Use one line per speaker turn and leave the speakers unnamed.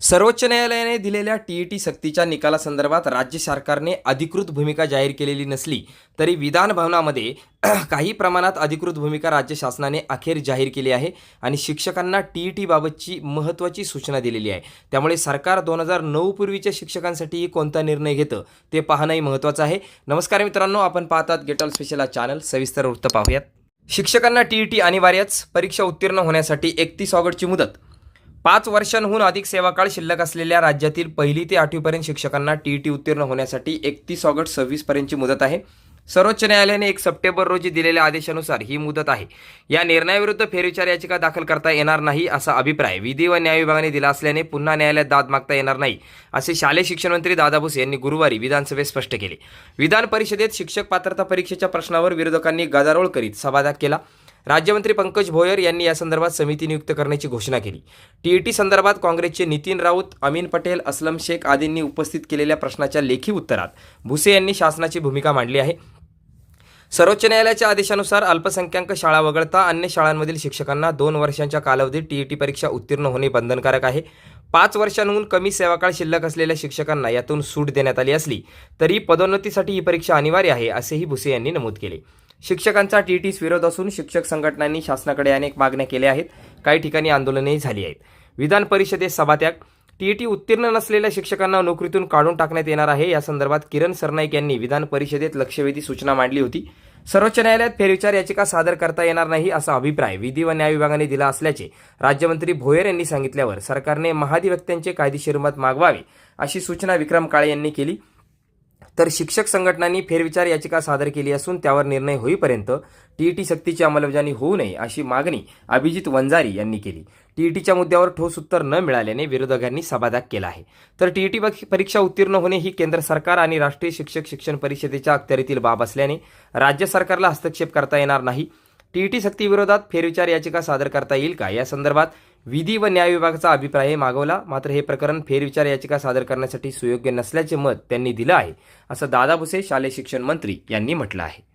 सर्वोच्च न्यायालयाने दिलेल्या टीईटी सक्तीच्या निकालासंदर्भात राज्य सरकारने अधिकृत भूमिका जाहीर केलेली नसली तरी विधान भवनामध्ये काही प्रमाणात अधिकृत भूमिका राज्य शासनाने अखेर जाहीर केली आहे आणि शिक्षकांना टीईटी बाबतची महत्त्वाची सूचना दिलेली आहे. त्यामुळे सरकार दोन हजार नऊ पूर्वीच्या शिक्षकांसाठीही कोणता निर्णय घेतं ते पाहणंही महत्त्वाचं आहे. नमस्कार मित्रांनो आपण पाहतात गेटॉल स्पेशल चॅनल. सविस्तर वृत्त पाहूयात. शिक्षकांना टीईटी अनिवार्यच. परीक्षा उत्तीर्ण होण्यासाठी एकतीस ऑगस्टची मुदत. पाच वर्षांहून अधिक सेवाकाळ शिल्लक असलेल्या राज्यातील पहिली ते आठवीपर्यंत शिक्षकांना टी टी उत्तीर्ण होण्यासाठी एकतीस ऑगस्ट सव्वीसपर्यंतची मुदत आहे. सर्वोच्च न्यायालयाने एक सप्टेंबर रोजी दिलेल्या आदेशानुसार ही मुदत आहे. या निर्णयाविरुद्ध फेरविचार याचिका दाखल करता येणार नाही असा अभिप्राय विधी व न्याय विभागाने दिला असल्याने पुन्हा न्यायालयात दाद मागता येणार नाही असे शालेय शिक्षण मंत्री दादा भुसे यांनी गुरुवारी विधानसभेत स्पष्ट केले. विधान परिषदेत शिक्षक पात्रता परीक्षेच्या प्रश्नावर विरोधकांनी गदारोळ करीत सभात्याग केला. राज्यमंत्री पंकज भोयर यांनी या संदर्भात समिती नियुक्त करण्याची घोषणा केली. टीईटी संदर्भात काँग्रेसचे नितीन राऊत अमीन पटेल असलम शेख आदींनी उपस्थित केलेल्या प्रश्नाच्या लेखी उत्तरात भुसे यांनी शासनाची भूमिका मांडली आहे. सर्वोच्च न्यायालयाच्या आदेशानुसार अल्पसंख्याक शाळा वगळता अन्य शाळांमधील शिक्षकांना दोन वर्षांच्या कालावधीत टीईटी परीक्षा उत्तीर्ण होणे बंधनकारक आहे. पाच वर्षांहून कमी सेवाकाळ शिल्लक असलेल्या शिक्षकांना यातून सूट देण्यात आली असली तरी पदोन्नतीसाठी ही परीक्षा अनिवार्य आहे असेही भुसे यांनी नमूद केले. शिक्षकांचा टीईटीस विरोध असून शिक्षक संघटनांनी शासनाकडे अनेक मागण्या केल्या आहेत. काही ठिकाणी आंदोलनही झाली आहेत. विधान परिषदेत सभात्याग. टीईटी उत्तीर्ण नसलेल्या शिक्षकांना नोकरीतून काढून टाकण्यात येणार आहे. या संदर्भात किरण सरनाईक यांनी विधान परिषदेत लक्षवेधी सूचना मांडली होती. सर्वोच्च न्यायालयात फेरविचार याचिका सादर करता येणार नाही असा अभिप्राय विधी व न्याय विभागाने दिला असल्याचे राज्यमंत्री भोयर यांनी सांगितल्यावर सरकारने महाधिवक्त्यांचे कायदेशीर मत मागवावे अशी सूचना विक्रम काळे यांनी केली. तर शिक्षक संघटनांनी फेरविचार याचिका सादर केली असून त्यावर निर्णय होईपर्यंत टीईटी सक्तीची अंमलबजावणी होऊ नये अशी मागणी अभिजित वंजारी यांनी केली. टीईटीच्या मुद्द्यावर ठोस उत्तर न मिळाल्याने विरोधकांनी सभात्याग केला आहे. तर टीईटी परीक्षा उत्तीर्ण होणे ही केंद्र सरकार आणि राष्ट्रीय शिक्षक शिक्षण परिषदेच्या अखत्यारीतील बाब असल्याने राज्य सरकारला हस्तक्षेप करता येणार नाही. टीईटी सक्तीविरोधात फेरविचार याचिका सादर करता येईल का? या संदर्भात विधी व न्याय विभागाचा अभिप्राय मागवला. मात्र हे प्रकरण फेरविचार याचिका सादर करण्यासाठी सुयोग्य नसल्याचे मत त्यांनी दिलं आहे असं दादा भुसे शालेय शिक्षण मंत्री यांनी म्हटलं आहे.